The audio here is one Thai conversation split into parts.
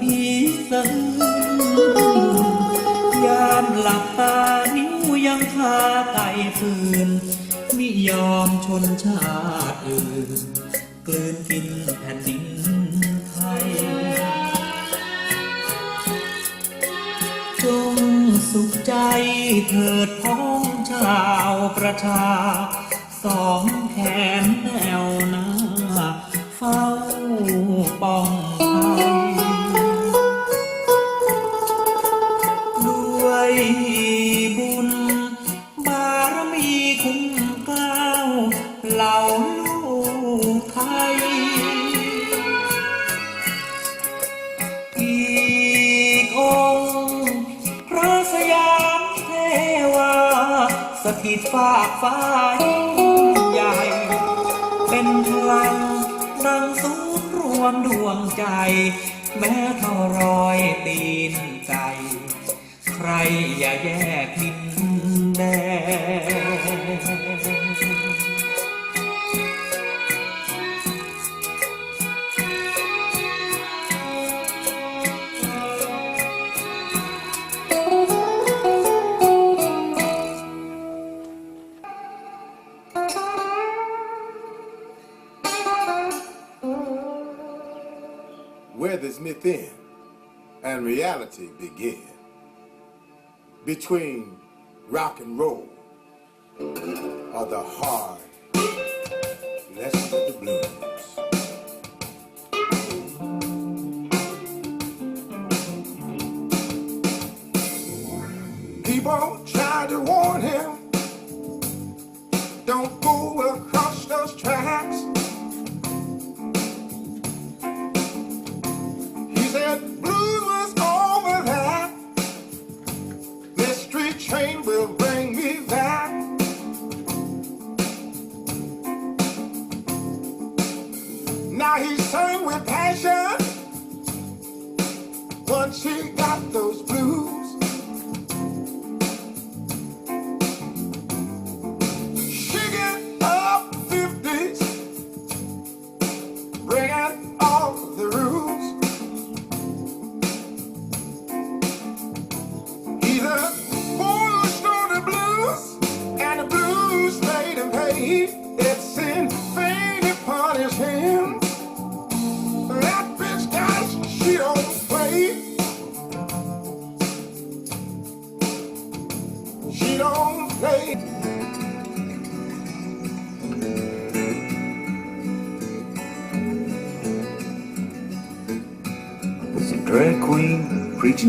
ผีสื้อยามหลับตานิ้วยังคาไก่ฟืนมิยอมชนชาติอื่นกลืนกินแผ่นดินไทยจงสุขใจเถิดพ้องชาวประชา สองแขนแนวหน้าเฝ้าป้อง เหล่าลูกไทยอีกองพระสยามเทวา สถิตฝากฟ้าใหญ่ เป็นพลังดังศูนรวมดวงใจ แม้เท่ารอยตีนไก่ใครอย่าแยกดินแดน where this myth end and reality begin. Between rock and roll are the hard lessons of the blues. People tried to warn him,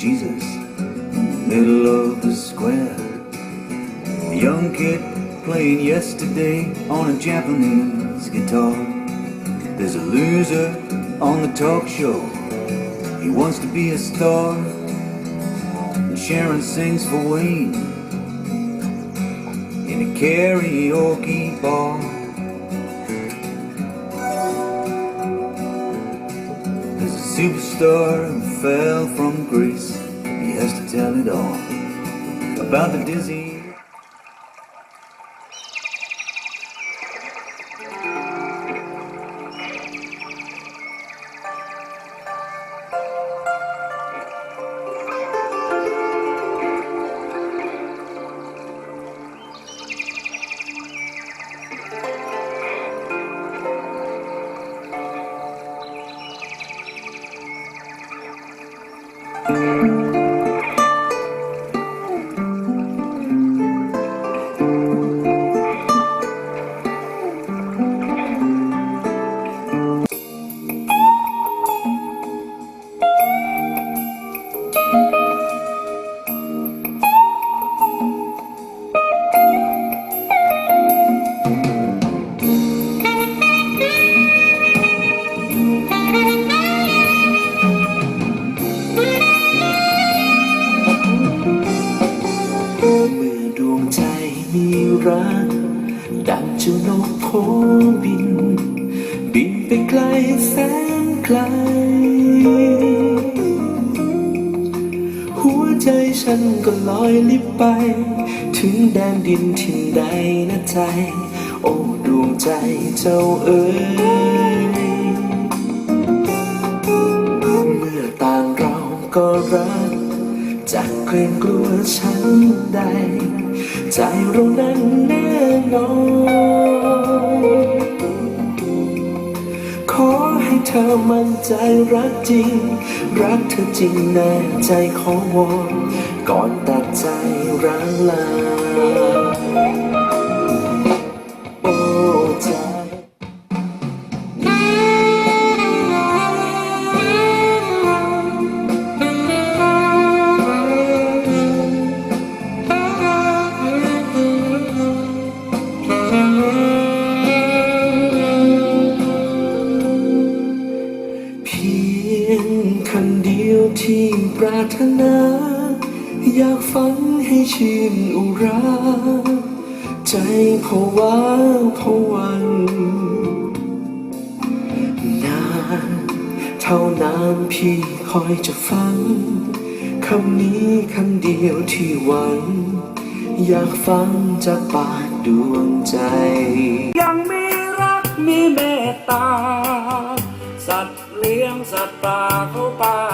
Jesus in the middle of the square. A young kid playing yesterday on a Japanese guitar. There's a loser on the talk show. He wants to be a star. And Sharon sings for Wayne in a karaoke bar. There's a superstar fell from grace. He has to tell it all about the dizzy.. ถึงแดนดินทิ่นใดนะใจ โอ้ดวงใจเจ้าเอ๋ยเมื่อต่างเราก็รักจากเกรงกลัวฉันใด ใจเรานั้นแน่นอน เธอมั่นใจรักจริง รักเธอจริงแน่ใจขอวอนก่อนตัดใจรักลาารถนา อยากฝันให้ชื่นอุรา ใจผวาผวันนานเท่านานพี่คอยจะฟัง คำนี้คำเดียวที่หวัง อยากฟังจะปากดวงใจ ยังมีรักมีเมตตา สัตว์เลี้ยงสัตว์ป่าเข้าป่า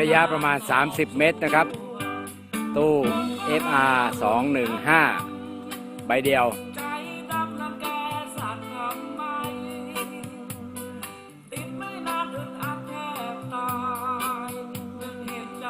ระยะประมาณ 30 เมตรนะครับ ตู้ FR 215 ใบเดียว ติดไม่นานอึดอัดแทบตายเห็นใจ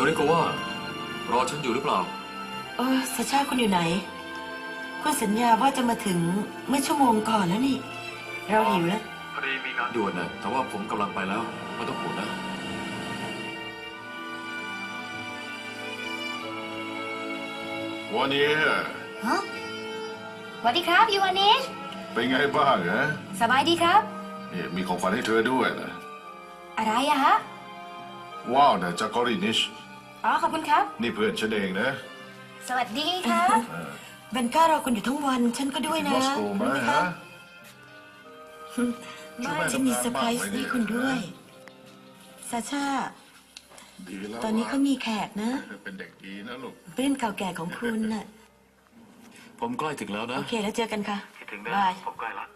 ซนิโกว่ารอฉันอยู่หรือเปล่า เออสัชชาคุณอยู่ไหน คุณสัญญาว่าจะมาถึงเมื่อชั่วโมงก่อนแล้วนี่ เราหิวแล้ว พอดีมีงานด่วนนะแต่ว่าผมกำลังไปแล้วไม่ต้องห่วงนะ วันนี้ฮะสวัสดีครับยูวานิชเป็นไงบ้างฮะสบายดีครับ นี่มีของขวัญให้เธอด้วยนะอะไรอะฮะว้าวนะจากกอรินิช อ๋อขอบคุณครับ นี่เพื่อนฉันเองนะสวัสดีครับเบนก้ารอคุณอยู่ทั้งวัน ฉันก็ด้วยนะมอสโกมารู้ไหมฮะบ้านฉันมีเซอร์ไพรส์ให้คุณด้วย ซาชา ดีแล้วตอนนี้เขามีแขกนะเธอเป็นเด็กดีนะลูก เพื่อนเก่าแก่ของคุณน่ะ ผมใกล้ถึงแล้วนะ โอเคแล้วเจอกันค่ะบาย ผมใกล้ละ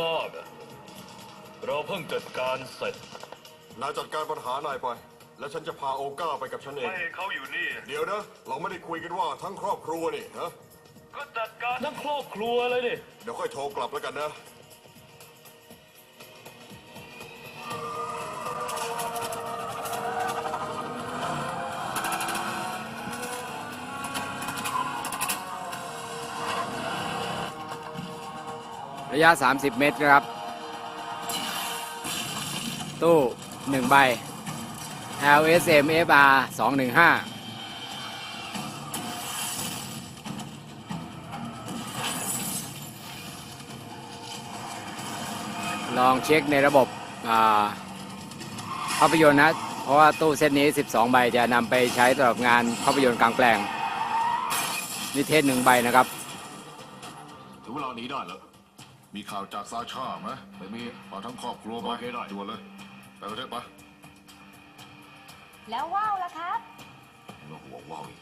มากอะเราเพิ่งจัดการเสร็จ นายจัดการปัญหานายไป แล้วฉันจะพาโอก้าไปกับฉันเอง ไม่ให้เขาอยู่นี่ เดี๋ยวนะ เราไม่ได้คุยกันว่าทั้งครอบครัวนี่ฮะก็จัดการทั้งครอบครัวเลยดิ เดี๋ยวค่อยโทรกลับแล้วกันนะ ยะ 30 เมตรครับ ตู้ 1 ใบ LSM FR 215ลองเช็คในระบบภาพยนตร์นะ เพราะว่าตู้เซตนี้ 12 ใบจะนำไปใช้สำหรับงานภาพยนตร์กลางแปลง นิเทศหนึ่งใบนะครับ ถึงเวลาหนี้ได้แล้ว มีข่าวจากซาชาไหมไม่มีพาทั้งครอบครัวไปโอเคได้ ด่วนเลย ไปประเทศปะแล้วว้าวล่ะครับเราห่วงว่าวอีก